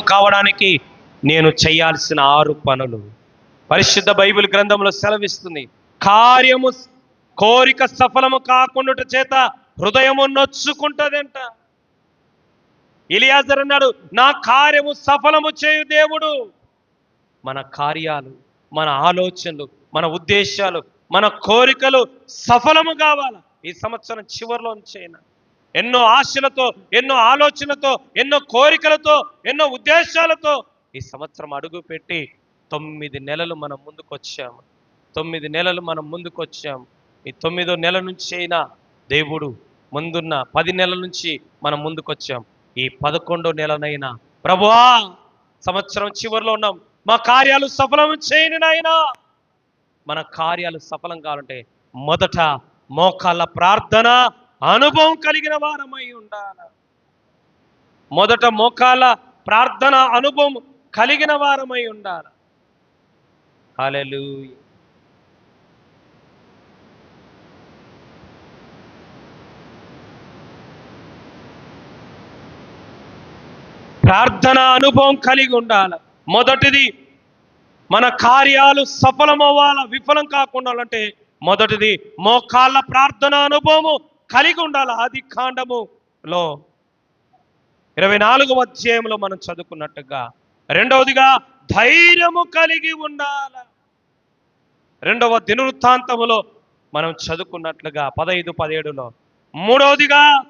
కావడానికి నేను చేయాల్సిన ఆరు పనులు. పరిశుద్ధ బైబిల్ గ్రంథంలో సెలవిస్తుంది. కార్యము కోరిక సఫలము కాకుండా చేత హృదయము నొచ్చుకుంటదంట. ఇలియాజర్ అన్నాడు నా కార్యము సఫలము చేయు దేవుడు. మన కార్యాలు మన ఆలోచనలు మన ఉద్దేశాలు మన కోరికలు సఫలము కావాలి? ఈ సంవత్సరం చివరిలో చేయన ఎన్నో ఆశలతో ఎన్నో ఆలోచనతో ఎన్నో కోరికలతో ఎన్నో ఉద్దేశాలతో ఈ సంవత్సరం అడుగు పెట్టి తొమ్మిది నెలలు మనం ముందుకు వచ్చాము తొమ్మిది నెలలు మనం ముందుకు వచ్చాము ఈ తొమ్మిదో నెల నుంచి అయినా దేవుడు ముందున్న పది నెలల నుంచి మనం ముందుకు వచ్చాం ఈ పదకొండో నెలనైనా ప్రభువా సంవత్సరం చివరిలో ఉన్నాం. మా కార్యాలు సఫలం చేయని నాయనా. మన కార్యాలు సఫలం కావాలంటే మొదట మోకాళ్ళ ప్రార్థన అనుభవం కలిగిన వారమై ఉండాల. మొదట మోకాల ప్రార్థన అనుభవం కలిగిన వారమై ఉండాలి. అలెలు ప్రార్థన అనుభవం కలిగి ఉండాలి. మొదటిది మన కార్యాలు సఫలమవ్వాల విఫలం కాకుండా అంటే మొదటిది మోకాళ్ళ ప్రార్థన అనుభవము కలిగి ఉండాలి ఆది కాండములో ఇరవై నాలుగవ అధ్యాయంలో మనం చదువుకున్నట్టుగా రెండవదిగా ధైర్యము కలిగి ఉండాలి. రెండవ దినవృత్తాంతములో మనం చదువుకున్నట్లుగా పదహైదు పదిహేడులో. మూడవదిగా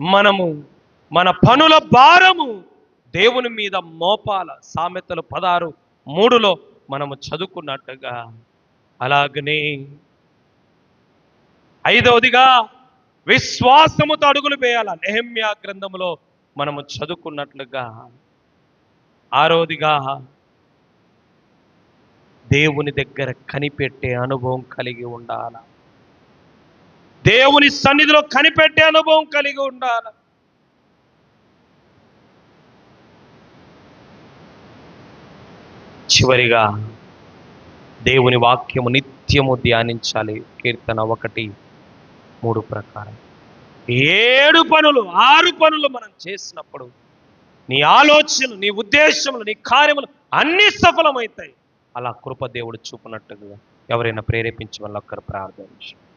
మనము మన పనుల భారము దేవుని మీద మోపాల. సామెతలు పదారు మూడులో మనము చదువుకున్నట్టుగా అలాగనే ఐదవదిగా విశ్వాసముతో అడుగులు వేయాల? నెహమ్యా గ్రంథములో మనము చదువుకున్నట్లుగా. ఆరోదిగా దేవుని దగ్గర కనిపెట్టే అనుభవం కలిగి ఉండాల. దేవుని సన్నిధిలో కనిపెట్టే అనుభవం కలిగి ఉండాల. చివరిగా దేవుని వాక్యము నిత్యము ధ్యానించాలి. కీర్తన ఒకటి. మూడు ప్రకారం. ఏడు పనులు ఆరు పనులు మనం చేసినప్పుడు నీ ఆలోచనలు నీ ఉద్దేశములు నీ కార్యములు అన్నీ సఫలమవుతాయి. అలా కృపదేవుడు చూపినట్టుగా చూపునట్టుగా ఎవరైనా ప్రేరేపించమని ఒక్కరు ప్రార్థించు